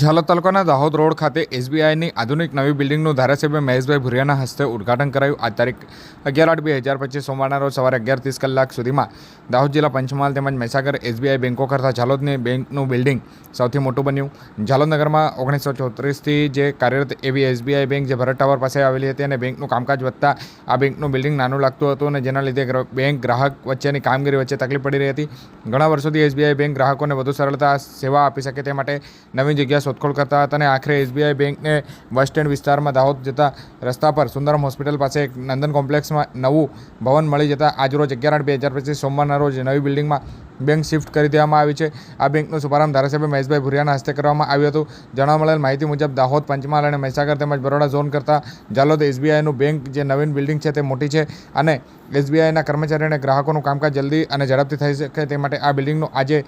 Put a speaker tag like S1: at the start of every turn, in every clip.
S1: ઝાલોદ તાલુકાના દાહોદ રોડ ખાતે એસબીઆઈની આધુનિક નવી બિલ્ડિંગનું ધારાસભ્ય મહેશભાઈ ભુરિયાના હસ્તે ઉદઘાટન કરાયું. આ તારીખ અગિયાર આઠ બે હજાર પચીસ સોમવારના રોજ સવારે અગિયાર ત્રીસ કલાક સુધીમાં દાહોદ જિલ્લા પંચમહાલ તેમજ મહેસાગર એસબીઆઈ બેન્કો કરતાં ઝાલોદની બેંકનું બિલ્ડિંગ સૌથી મોટું બન્યું. ઝાલોદ નગરમાં ઓગણીસો ચોત્રીસથી જે કાર્યરત એવી એસબીઆઈ બેંક જે ભરત ટાવર પાસે આવેલી હતી અને બેંકનું કામકાજ વધતા આ બેંકનું બિલ્ડિંગ નાનું લાગતું હતું અને જેના લીધે બેંક ગ્રાહક વચ્ચેની કામગીરી વચ્ચે તકલીફ પડી રહી હતી. ઘણા વર્ષોથી એસબીઆઈ બેંક ગ્રાહકોને વધુ સરળતા સેવા આપી શકે તે માટે નવી જગ્યા શોધખોળ કરતા હતા અને આખરે એસબીઆઈ બેંકને બસ સ્ટેન્ડ વિસ્તારમાં દાહોદ જતા રસ્તા પર સુંદરમ હોસ્પિટલ પાસે એક નંદન કોમ્પ્લેક્સમાં નવું ભવન મળી જતા આજરોજ અગિયાર આઠ બે હજાર પચીસ સોમવારના રોજ નવી બિલ્ડિંગમાં બેંક શિફ્ટ કરી દેવામાં આવી છે. આ બેંકનો શુભારંભ ધારાસભ્ય મહેશભાઈ ભુરિયાના હસ્તે કરવામાં આવ્યું હતું. જણાવવા મળેલ માહિતી મુજબ દાહોદ, પંચમહાલ અને મહીસાગર તેમજ બરોડા ઝોન કરતાં જાલોદ એસબીઆઈનું બેંક જે નવીન બિલ્ડિંગ છે તે મોટી છે અને એસબીઆઈના કર્મચારી અને ગ્રાહકોનું કામકાજ જલ્દી અને ઝડપથી થઈ શકે તે માટે આ બિલ્ડિંગનું આજે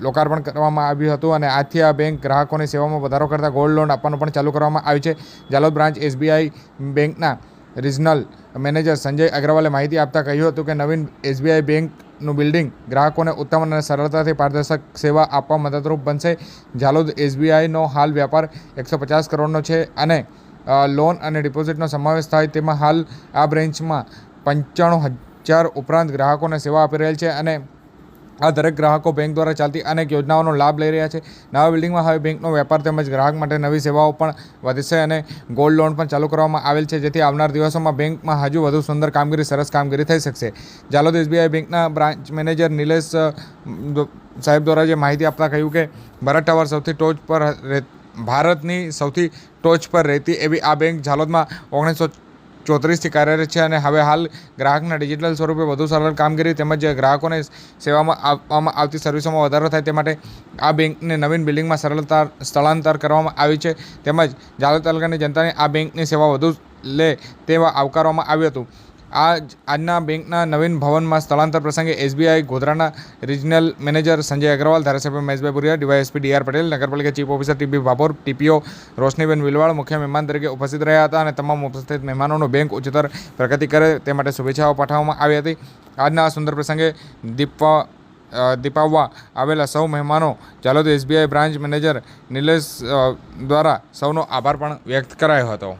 S1: લોકાર્પણ કરવામાં આવ્યું હતું અને આથી આ બેંક ગ્રાહકોની સેવામાં વધારો કરતા ગોલ્ડ લોન આપવાનું પણ ચાલુ કરવામાં આવ્યું છે. જાલોદ બ્રાન્ચ એસબીઆઈ બેંકના રિજનલ મેનેજર સંજય અગ્રવાલે માહિતી આપતા કહ્યું હતું કે નવીન એસબીઆઈ બેંકનું બિલ્ડિંગ ગ્રાહકોને ઉત્તમ અને સરળતાથી પારદર્શક સેવા આપવા મદદરૂપ બનશે. જાલોદ એસબીઆઈનો હાલ વ્યાપાર એકસો પચાસ કરોડનો છે અને લોન અને ડિપોઝિટનો સમાવેશ થાય તેમાં હાલ આ બ્રાન્ચમાં પંચાણું હજાર ઉપરાંત ગ્રાહકોને સેવા આપી રહેલ છે અને આ દરેક ગ્રાહકો બેંક દ્વારા ચાલતી અનેક યોજનાઓનો લાભ લઈ રહ્યા છે. નવા બિલ્ડિંગમાં હવે બેંકનો વેપાર તેમજ ગ્રાહક માટે નવી સેવાઓ પણ વધશે અને ગોલ્ડ લોન પણ ચાલુ કરવામાં આવેલ છે, જેથી આવનાર દિવસોમાં બેંકમાં હજુ વધુ સુંદર કામગીરી, સરસ કામગીરી થઈ શકશે. જાલોદ એસબીઆઈ બેંકના બ્રાન્ચ મેનેજર નિલેશ સાહેબ દ્વારા જે માહિતી આપતા કહ્યું કે, ભરત ટાવર સૌથી ટોચ પર ભારતની સૌથી ટોચ પર રહેતી એવી આ બેંક ઝાલોદમાં ઓગણીસો ચોત્રીસથી કાર્યરત છે અને હવે હાલ ગ્રાહકના ડિજિટલ સ્વરૂપે વધુ સરળ કામગીરી તેમજ ગ્રાહકોને સેવામાં આપવામાં આવતી સર્વિસોમાં વધારો થાય તે માટે આ બેંકને નવીન બિલ્ડિંગમાં સરળતા સ્થળાંતર કરવામાં આવી છે. તેમજ ઝાલોદ તાલુકાની જનતાને આ બેંકની સેવા વધુ લે તેવા આવકારવામાં આવ્યું હતું. આ આજના બેંકના નવીન ભવનમાં સ્થળાંતર પ્રસંગે એસબીઆઈ ગોધરાના રિજનલ મેનેજર સંજય અગ્રવાલ, ધારાસભ્ય મહેશભાઈ પુરિયા ડીવાયએસપી ડીઆર પટેલ, નગરપાલિકા chief officer TB Bhabhor, TPO Roshniben Vilwal, મુખ્ય મહેમાન તરીકે ઉપસ્થિત રહ્યા હતા અને તમામ ઉપસ્થિત મહેમાનોનો બેંક ઉચ્ચતર પ્રગતિ કરે તે માટે શુભેચ્છાઓ પાઠવવામાં આવી હતી. આજના આ સુંદર પ્રસંગે દીપા દીપાવવા આવેલા સૌ મહેમાનો Jalod SBI branch manager Nilesh દ્વારા સૌનો આભાર પણ વ્યક્ત કરાયો હતો.